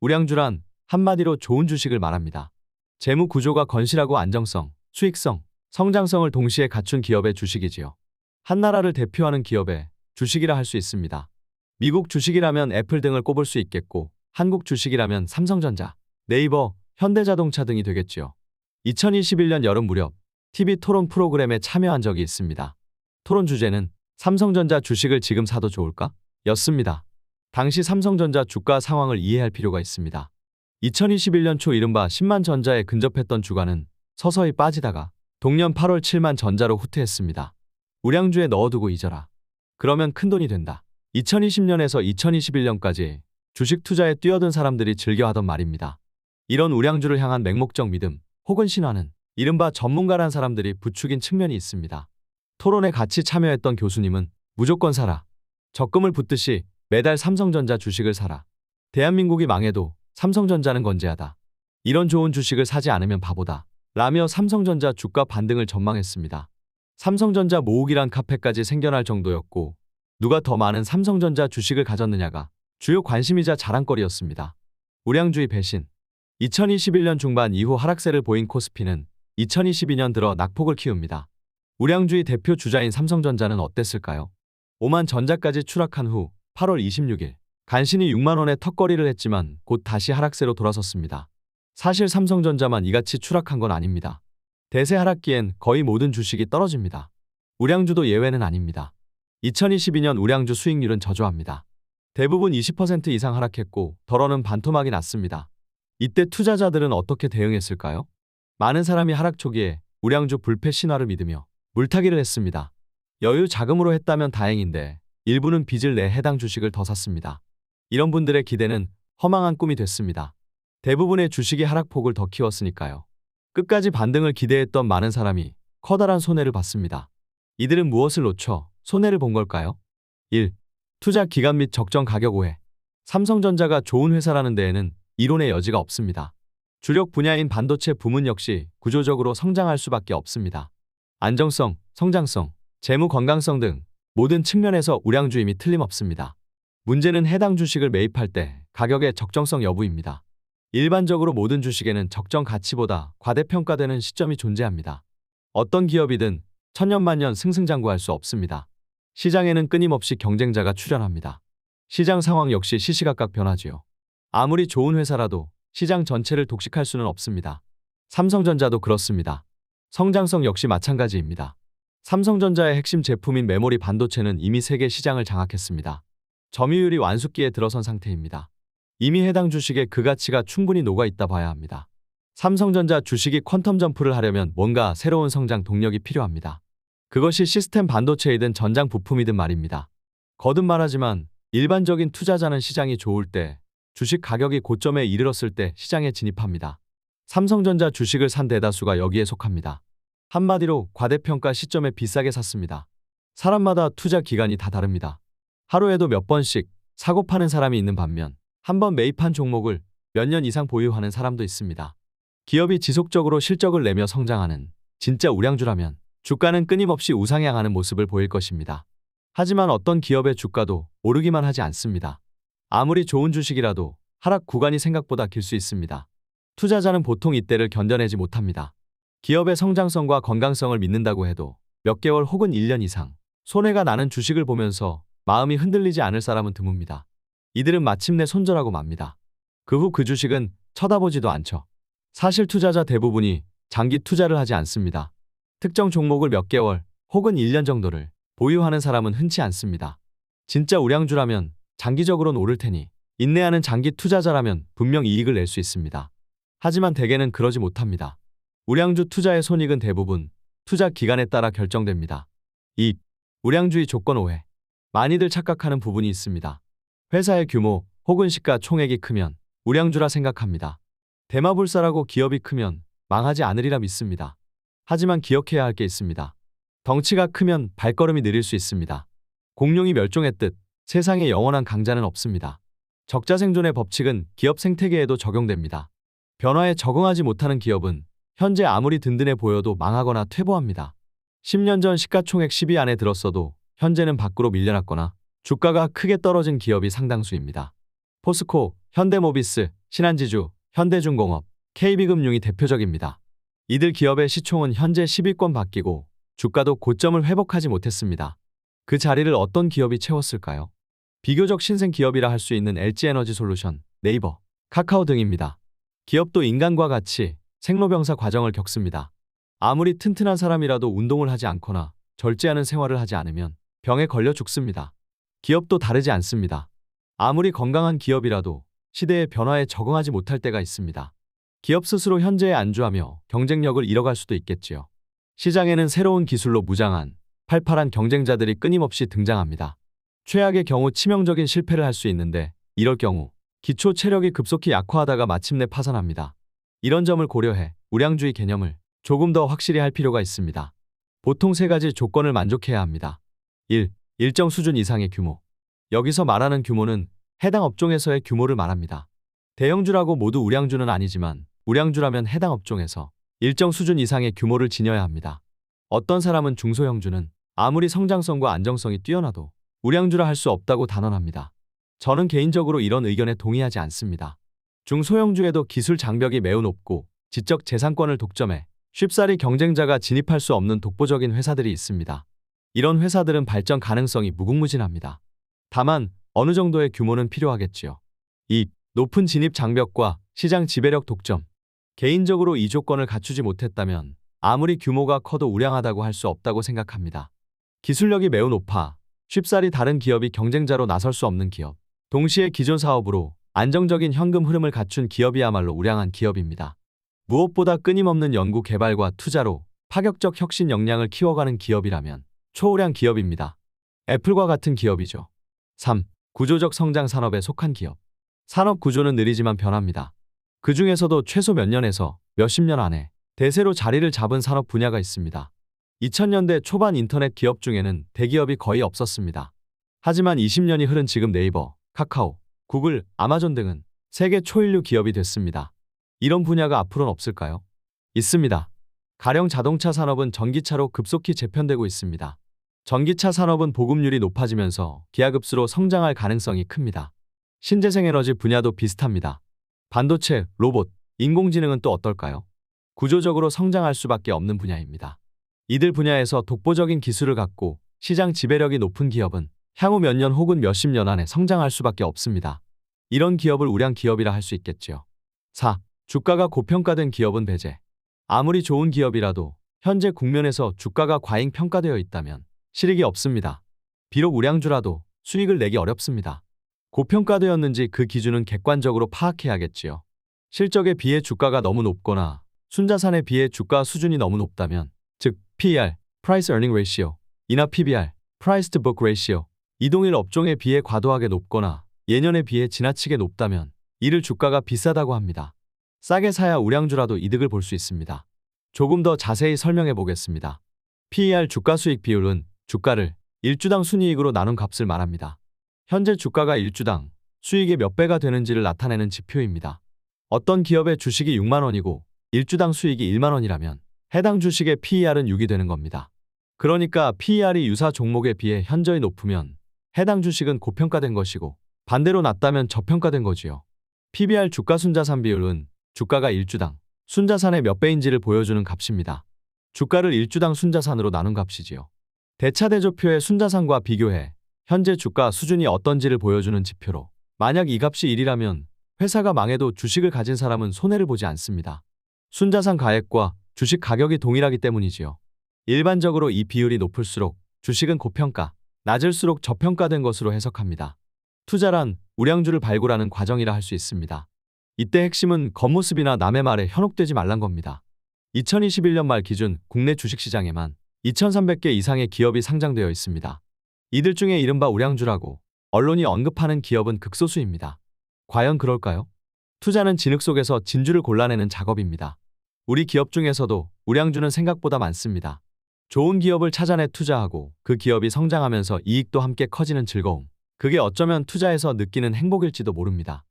우량주란 한마디로 좋은 주식을 말합니다. 재무 구조가 건실하고 안정성, 수익성, 성장성을 동시에 갖춘 기업의 주식이지요. 한 나라를 대표하는 기업의 주식이라 할 수 있습니다. 미국 주식이라면 애플 등을 꼽을 수 있겠고 한국 주식이라면 삼성전자, 네이버, 현대자동차 등이 되겠지요. 2021년 여름 무렵 TV 토론 프로그램에 참여한 적이 있습니다. 토론 주제는 삼성전자 주식을 지금 사도 좋을까? 였습니다. 당시 삼성전자 주가 상황을 이해할 필요가 있습니다. 2021년 초 이른바 10만 전자에 근접했던 주가는 서서히 빠지다가 동년 8월 7만 전자로 후퇴했습니다. 우량주에 넣어두고 잊어라. 그러면 큰돈이 된다. 2020년에서 2021년까지 주식 투자에 뛰어든 사람들이 즐겨 하던 말입니다. 이런 우량주를 향한 맹목적 믿음 혹은 신화는 이른바 전문가란 사람들이 부추긴 측면이 있습니다. 토론에 같이 참여했던 교수님은 무조건 사라. 적금을 붓듯이 매달 삼성전자 주식을 사라. 대한민국이 망해도 삼성전자는 건재하다. 이런 좋은 주식을 사지 않으면 바보다. 라며 삼성전자 주가 반등을 전망했습니다. 삼성전자 모으기란 카페까지 생겨날 정도였고 누가 더 많은 삼성전자 주식을 가졌느냐가 주요 관심이자 자랑거리였습니다. 우량주의 배신 2021년 중반 이후 하락세를 보인 코스피는 2022년 들어 낙폭을 키웁니다. 우량주의 대표 주자인 삼성전자는 어땠을까요? 5만 전자까지 추락한 후 8월 26일 간신히 6만 원의 턱걸이를 했지만 곧 다시 하락세로 돌아섰습니다. 사실 삼성전자만 이같이 추락한 건 아닙니다. 대세 하락기엔 거의 모든 주식이 떨어집니다. 우량주도 예외는 아닙니다. 2022년 우량주 수익률은 저조합니다. 대부분 20% 이상 하락했고 덜어는 반토막이 났습니다. 이때 투자자들은 어떻게 대응했을까요? 많은 사람이 하락 초기에 우량주 불패 신화를 믿으며 물타기를 했습니다. 여유 자금으로 했다면 다행인데 일부는 빚을 내 해당 주식을 더 샀습니다. 이런 분들의 기대는 허망한 꿈이 됐습니다. 대부분의 주식이 하락폭을 더 키웠으니까요. 끝까지 반등을 기대했던 많은 사람이 커다란 손해를 봤습니다. 이들은 무엇을 놓쳐 손해를 본 걸까요? 1. 투자 기간 및 적정 가격 오해. 삼성전자가 좋은 회사라는 데에는 이론의 여지가 없습니다. 주력 분야인 반도체 부문 역시 구조적으로 성장할 수밖에 없습니다. 안정성, 성장성, 재무 건강성 등 모든 측면에서 우량주임이 틀림없습니다. 문제는 해당 주식을 매입할 때 가격의 적정성 여부입니다. 일반적으로 모든 주식에는 적정 가치보다 과대평가되는 시점이 존재합니다. 어떤 기업이든 천년만년 승승장구할 수 없습니다. 시장에는 끊임없이 경쟁자가 출현합니다. 시장 상황 역시 시시각각 변하지요. 아무리 좋은 회사라도 시장 전체를 독식할 수는 없습니다. 삼성전자도 그렇습니다. 성장성 역시 마찬가지입니다. 삼성전자의 핵심 제품인 메모리 반도체는 이미 세계 시장을 장악했습니다. 점유율이 완숙기에 들어선 상태입니다. 이미 해당 주식의 그 가치가 충분히 녹아 있다 봐야 합니다. 삼성전자 주식이 퀀텀 점프를 하려면 뭔가 새로운 성장 동력이 필요합니다. 그것이 시스템 반도체이든 전장 부품이든 말입니다. 거듭 말하지만 일반적인 투자자는 시장이 좋을 때 주식 가격이 고점에 이르렀을 때 시장에 진입합니다. 삼성전자 주식을 산 대다수가 여기에 속합니다. 한마디로 과대평가 시점에 비싸게 샀습니다. 사람마다 투자 기간이 다 다릅니다. 하루에도 몇 번씩 사고 파는 사람이 있는 반면 한 번 매입한 종목을 몇 년 이상 보유하는 사람도 있습니다. 기업이 지속적으로 실적을 내며 성장하는 진짜 우량주라면 주가는 끊임없이 우상향하는 모습을 보일 것입니다. 하지만 어떤 기업의 주가도 오르기만 하지 않습니다. 아무리 좋은 주식이라도 하락 구간이 생각보다 길 수 있습니다. 투자자는 보통 이때를 견뎌내지 못합니다. 기업의 성장성과 건강성을 믿는다고 해도 몇 개월 혹은 1년 이상 손해가 나는 주식을 보면서 마음이 흔들리지 않을 사람은 드뭅니다. 이들은 마침내 손절하고 맙니다. 그후그 주식은 쳐다보지도 않죠. 사실 투자자 대부분이 장기 투자를 하지 않습니다. 특정 종목을 몇 개월 혹은 1년 정도를 보유하는 사람은 흔치 않습니다. 진짜 우량주라면 장기적으로는 오를 테니 인내하는 장기 투자자라면 분명 이익을 낼 수 있습니다. 하지만 대개는 그러지 못합니다. 우량주 투자의 손익은 대부분 투자 기간에 따라 결정됩니다. 2. 우량주의 조건 오해. 많이들 착각하는 부분이 있습니다. 회사의 규모 혹은 시가 총액이 크면 우량주라 생각합니다. 대마불사라고 기업이 크면 망하지 않으리라 믿습니다. 하지만 기억해야 할 게 있습니다. 덩치가 크면 발걸음이 느릴 수 있습니다. 공룡이 멸종했듯 세상에 영원한 강자는 없습니다. 적자 생존의 법칙은 기업 생태계에도 적용됩니다. 변화에 적응하지 못하는 기업은 현재 아무리 든든해 보여도 망하거나 퇴보합니다. 10년 전 시가총액 10위 안에 들었어도 현재는 밖으로 밀려났거나 주가가 크게 떨어진 기업이 상당수입니다. 포스코, 현대모비스, 신한지주, 현대중공업, KB금융이 대표적입니다. 이들 기업의 시총은 현재 10위권 바뀌고 주가도 고점을 회복하지 못했습니다. 그 자리를 어떤 기업이 채웠을까요? 비교적 신생 기업이라 할 수 있는 LG에너지 솔루션, 네이버, 카카오 등입니다. 기업도 인간과 같이 생로병사 과정을 겪습니다. 아무리 튼튼한 사람이라도 운동을 하지 않거나 절제하는 생활을 하지 않으면 병에 걸려 죽습니다. 기업도 다르지 않습니다. 아무리 건강한 기업이라도 시대의 변화에 적응하지 못할 때가 있습니다. 기업 스스로 현재에 안주하며 경쟁력을 잃어갈 수도 있겠지요. 시장에는 새로운 기술로 무장한 팔팔한 경쟁자들이 끊임없이 등장합니다. 최악의 경우 치명적인 실패를 할 수 있는데 이럴 경우 기초 체력이 급속히 약화하다가 마침내 파산합니다. 이런 점을 고려해 우량주의 개념을 조금 더 확실히 할 필요가 있습니다. 보통 세 가지 조건을 만족해야 합니다. 1. 일정 수준 이상의 규모. 여기서 말하는 규모는 해당 업종에서의 규모를 말합니다. 대형주라고 모두 우량주는 아니지만 우량주라면 해당 업종에서 일정 수준 이상의 규모를 지녀야 합니다. 어떤 사람은 중소형주는 아무리 성장성과 안정성이 뛰어나도 우량주라 할 수 없다고 단언합니다. 저는 개인적으로 이런 의견에 동의하지 않습니다. 중소형주에도 기술 장벽이 매우 높고 지적 재산권을 독점해 쉽사리 경쟁자가 진입할 수 없는 독보적인 회사들이 있습니다. 이런 회사들은 발전 가능성이 무궁무진합니다. 다만 어느 정도의 규모는 필요하겠지요. 2. 높은 진입 장벽과 시장 지배력 독점. 개인적으로 이 조건을 갖추지 못했다면 아무리 규모가 커도 우량하다고 할 수 없다고 생각합니다. 기술력이 매우 높아 쉽사리 다른 기업이 경쟁자로 나설 수 없는 기업. 동시에 기존 사업으로 안정적인 현금 흐름을 갖춘 기업이야말로 우량한 기업입니다. 무엇보다 끊임없는 연구 개발과 투자로 파격적 혁신 역량을 키워가는 기업이라면 초우량 기업입니다. 애플과 같은 기업이죠. 3. 구조적 성장 산업에 속한 기업. 산업 구조는 느리지만 변합니다. 그 중에서도 최소 몇 년에서 몇십 년 안에 대세로 자리를 잡은 산업 분야가 있습니다. 2000년대 초반 인터넷 기업 중에는 대기업이 거의 없었습니다. 하지만 20년이 흐른 지금 네이버, 카카오, 구글, 아마존 등은 세계 초일류 기업이 됐습니다. 이런 분야가 앞으로는 없을까요? 있습니다. 가령 자동차 산업은 전기차로 급속히 재편되고 있습니다. 전기차 산업은 보급률이 높아지면서 기하급수로 성장할 가능성이 큽니다. 신재생 에너지 분야도 비슷합니다. 반도체, 로봇, 인공지능은 또 어떨까요? 구조적으로 성장할 수밖에 없는 분야입니다. 이들 분야에서 독보적인 기술을 갖고 시장 지배력이 높은 기업은 향후 몇 년 혹은 몇십 년 안에 성장할 수밖에 없습니다. 이런 기업을 우량 기업이라 할 수 있겠지요. 4. 주가가 고평가된 기업은 배제. 아무리 좋은 기업이라도 현재 국면에서 주가가 과잉 평가되어 있다면 실익이 없습니다. 비록 우량주라도 수익을 내기 어렵습니다. 고평가되었는지 그 기준은 객관적으로 파악해야겠지요. 실적에 비해 주가가 너무 높거나 순자산에 비해 주가 수준이 너무 높다면 즉 PER, Price Earning Ratio, 이나 PBR, Price to Book Ratio 이동일 업종에 비해 과도하게 높거나 예년에 비해 지나치게 높다면 이를 주가가 비싸다고 합니다. 싸게 사야 우량주라도 이득을 볼 수 있습니다. 조금 더 자세히 설명해 보겠습니다. PER 주가 수익 비율은 주가를 1주당 순이익으로 나눈 값을 말합니다. 현재 주가가 1주당 수익의 몇 배가 되는지를 나타내는 지표입니다. 어떤 기업의 주식이 6만 원이고 1주당 수익이 1만 원이라면 해당 주식의 PER은 6이 되는 겁니다. 그러니까 PER이 유사 종목에 비해 현저히 높으면 해당 주식은 고평가된 것이고 반대로 낮다면 저평가된 거지요. PBR 주가 순자산 비율은 주가가 1주당 순자산의 몇 배인지를 보여주는 값입니다. 주가를 1주당 순자산으로 나눈 값이지요. 대차대조표의 순자산과 비교해 현재 주가 수준이 어떤지를 보여주는 지표로 만약 이 값이 1이라면 회사가 망해도 주식을 가진 사람은 손해를 보지 않습니다. 순자산 가액과 주식 가격이 동일하기 때문이지요. 일반적으로 이 비율이 높을수록 주식은 고평가, 낮을수록 저평가된 것으로 해석합니다. 투자란 우량주를 발굴하는 과정이라 할 수 있습니다. 이때 핵심은 겉모습이나 남의 말에 현혹되지 말란 겁니다. 2021년 말 기준 국내 주식시장에만 2,300개 이상의 기업이 상장되어 있습니다. 이들 중에 이른바 우량주라고 언론이 언급하는 기업은 극소수입니다. 과연 그럴까요? 투자는 진흙 속에서 진주를 골라내는 작업입니다. 우리 기업 중에서도 우량주는 생각보다 많습니다. 좋은 기업을 찾아내 투자하고 그 기업이 성장하면서 이익도 함께 커지는 즐거움. 그게 어쩌면 투자에서 느끼는 행복일지도 모릅니다.